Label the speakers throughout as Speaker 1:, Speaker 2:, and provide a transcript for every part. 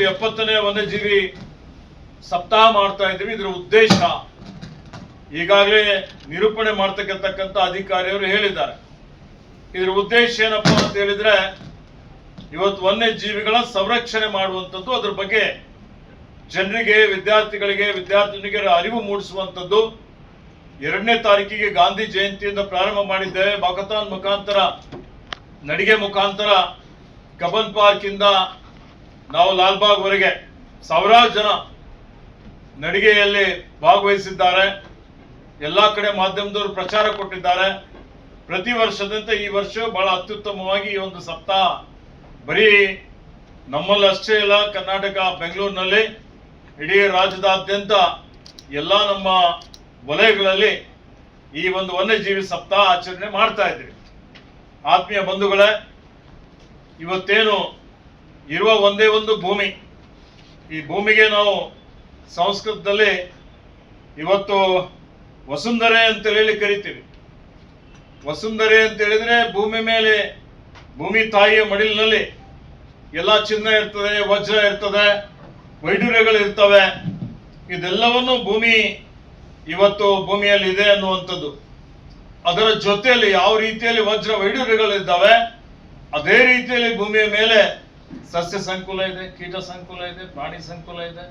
Speaker 1: ಐವತ್ತನೇ ವನ್ಯಜೀವಿ ಸಪ್ತಾಹ ಮಾಡ್ತಾ ಇದ್ದೀವಿ. ಇದರ ಉದ್ದೇಶ ಈಗಾಗಲೇ ನಿರೂಪಣೆ ಮಾಡ್ತಕ್ಕಂತಕ್ಕಂಥ ಅಧಿಕಾರಿಯವರು ಹೇಳಿದ್ದಾರೆ. ಇದರ ಉದ್ದೇಶ ಏನಪ್ಪ ಅಂತ ಹೇಳಿದ್ರೆ, ಇವತ್ತು ವನ್ಯಜೀವಿಗಳ ಸಂರಕ್ಷಣೆ ಮಾಡುವಂಥದ್ದು, ಅದ್ರ ಬಗ್ಗೆ ಜನರಿಗೆ, ವಿದ್ಯಾರ್ಥಿಗಳಿಗೆ, ವಿದ್ಯಾರ್ಥಿನಿಗೆ ಅರಿವು ಮೂಡಿಸುವಂಥದ್ದು. ಎರಡನೇ ತಾರೀಕಿಗೆ ಗಾಂಧಿ ಜಯಂತಿಯಿಂದ ಪ್ರಾರಂಭ ಮಾಡಿದ್ದೇವೆ. ಬಾಕತಾನ್ ಮುಖಾಂತರ, ನಡಿಗೆ ಮುಖಾಂತರ ಕಬಲ್ ಪಾರ್ಕಿಂದ ನಾವು ಲಾಲ್ಬಾಗ್ ವರೆಗೆ ಸಾವಿರಾರು ಜನ ನಡಿಗೆಯಲ್ಲಿ ಭಾಗವಹಿಸಿದ್ದಾರೆ. ಎಲ್ಲ ಕಡೆ ಮಾಧ್ಯಮದವರು ಪ್ರಚಾರ ಕೊಟ್ಟಿದ್ದಾರೆ. ಪ್ರತಿ ವರ್ಷದಂತೆ ಈ ವರ್ಷ ಬಹಳ ಅತ್ಯುತ್ತಮವಾಗಿ ಈ ಒಂದು ಸಪ್ತಾಹ ಬರೀ ನಮ್ಮಲ್ಲಿ ಅಷ್ಟೇ ಇಲ್ಲ, ಕರ್ನಾಟಕ, ಬೆಂಗಳೂರಿನಲ್ಲಿ ಇಡೀ ರಾಜ್ಯದಾದ್ಯಂತ ಎಲ್ಲ ನಮ್ಮ ವಲಯಗಳಲ್ಲಿ ಈ ಒಂದು ವನ್ಯಜೀವಿ ಸಪ್ತಾಹ ಆಚರಣೆ ಮಾಡ್ತಾ ಇದ್ದೀವಿ. ಆತ್ಮೀಯ ಬಂಧುಗಳೇ, ಇವತ್ತೇನು ಇರುವ ಒಂದೇ ಒಂದು ಭೂಮಿ. ಈ ಭೂಮಿಗೆ ನಾವು ಸಂಸ್ಕೃತದಲ್ಲಿ ಇವತ್ತು ವಸುಂಧರೆ ಅಂತ ಹೇಳಿ ಕರಿತೀವಿ. ವಸುಂಧರೆ ಅಂತ ಹೇಳಿದ್ರೆ ಭೂಮಿ ಮೇಲೆ ಭೂಮಿ ತಾಯಿಯ ಮಡಿಲಿನಲ್ಲಿ ಎಲ್ಲ ಚಿನ್ನ ಇರ್ತದೆ, ವಜ್ರ ಇರ್ತದೆ ವೈಡೂರ್ಯಗಳು ಇರ್ತವೆ. ಇದೆಲ್ಲವನ್ನು ಭೂಮಿ ಇವತ್ತು ಭೂಮಿಯಲ್ಲಿ ಇದೆ ಅನ್ನುವಂಥದ್ದು. ಅದರ ಜೊತೆಯಲ್ಲಿ ಯಾವ ರೀತಿಯಲ್ಲಿ ವಜ್ರ ವೈಡೂರ್ಯಗಳಿದ್ದಾವೆ ಅದೇ ರೀತಿಯಲ್ಲಿ ಭೂಮಿಯ ಮೇಲೆ ಸಸ್ಯ ಸಂಕುಲ ಇದೆ, ಕೀಟ ಸಂಕುಲ ಇದೆ, ಪ್ರಾಣಿ ಸಂಕುಲ ಇದೆ,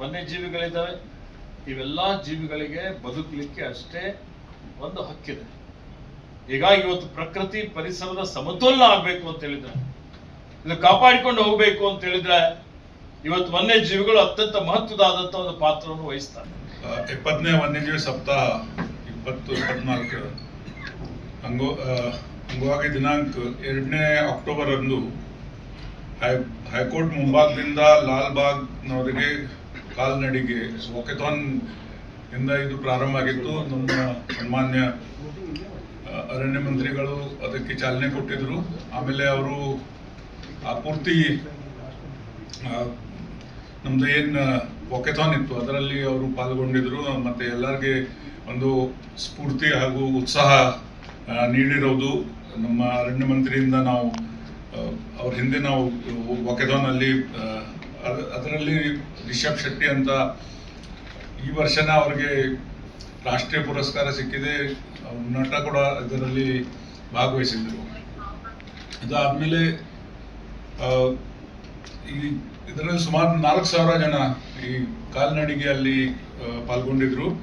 Speaker 1: ವನ್ಯಜೀವಿಗಳಿದ್ದಾವೆ. ಇವೆಲ್ಲ ಜೀವಿಗಳಿಗೆ ಬದುಕಲಿಕ್ಕೆ ಅಷ್ಟೇ ಒಂದು ಹಕ್ಕಿದೆ. ಹೀಗಾಗಿ ಇವತ್ತು ಪ್ರಕೃತಿ ಪರಿಸರದ ಸಮತೋಲನ ಆಗ್ಬೇಕು ಅಂತ ಹೇಳಿದ್ರೆ ಇದು ಕಾಪಾಡಿಕೊಂಡು ಹೋಗ್ಬೇಕು ಅಂತ ಹೇಳಿದ್ರೆ ಇವತ್ತು ವನ್ಯಜೀವಿಗಳು ಅತ್ಯಂತ ಮಹತ್ವದಾದಂತಹ ಒಂದು ಪಾತ್ರವನ್ನು ವಹಿಸ್ತಾರೆ.
Speaker 2: ಇಪ್ಪತ್ತನೇ ವನ್ಯಜೀವಿ ಸಪ್ತಾಹ, ಇಪ್ಪತ್ತು, ಇಪ್ಪತ್ನಾಲ್ಕು. ಅಂಗೋ ಅಂಗವಾಗಿ ದಿನಾಂಕ ಎರಡನೇ ಅಕ್ಟೋಬರ್ ಅಂದು ಹೈ ಹೈಕೋರ್ಟ್ ಮುಂಭಾಗದಿಂದ ಲಾಲ್ಬಾಗ್ನವರಿಗೆ ಕಾಲ್ನಡಿಗೆ ವಾಕೆಥಾನ್ ಇಂದ ಇದು ಪ್ರಾರಂಭ ಆಗಿತ್ತು. ನಮ್ಮ ಸನ್ಮಾನ್ಯ ಅರಣ್ಯ ಮಂತ್ರಿಗಳು ಅದಕ್ಕೆ ಚಾಲನೆ ಕೊಟ್ಟಿದ್ರು. ಆಮೇಲೆ ಅವರು ಆ ಪೂರ್ತಿ ನಮ್ಮದು ಏನು ವಾಕೆಥಾನ್ ಇತ್ತು, ಅದರಲ್ಲಿ ಅವರು ಪಾಲ್ಗೊಂಡಿದ್ರು. ಮತ್ತೆ ಎಲ್ಲರಿಗೆ ಒಂದು ಸ್ಫೂರ್ತಿ ಹಾಗೂ ಉತ್ಸಾಹ ನೀಡಿರೋದು ನಮ್ಮ ಅರಣ್ಯ ಮಂತ್ರಿಯಿಂದ ನಾವು ಅವ್ರ ಹಿಂದೆ ನಾವು ಅದ- ಅದರಲ್ಲಿ ರಿಷಬ್ ಶೆಟ್ಟಿ ಅಂತ ಈ ವರ್ಷನ ಅವ್ರಿಗೆ ರಾಷ್ಟ್ರೀಯ ಪುರಸ್ಕಾರ ಸಿಕ್ಕಿದೆ. ನಟ ಕೂಡ ಇದರಲ್ಲಿ ಭಾಗವಹಿಸಿದ್ರು. ಇದಾದ್ಮೇಲೆ ಈ ಇದರಲ್ಲಿ ಸುಮಾರು ನಾಲ್ಕು ಸಾವಿರ ಜನ ಈ ಕಾಲ್ನಡಿಗೆಯಲ್ಲಿ ಪಾಲ್ಗೊಂಡಿದ್ರು.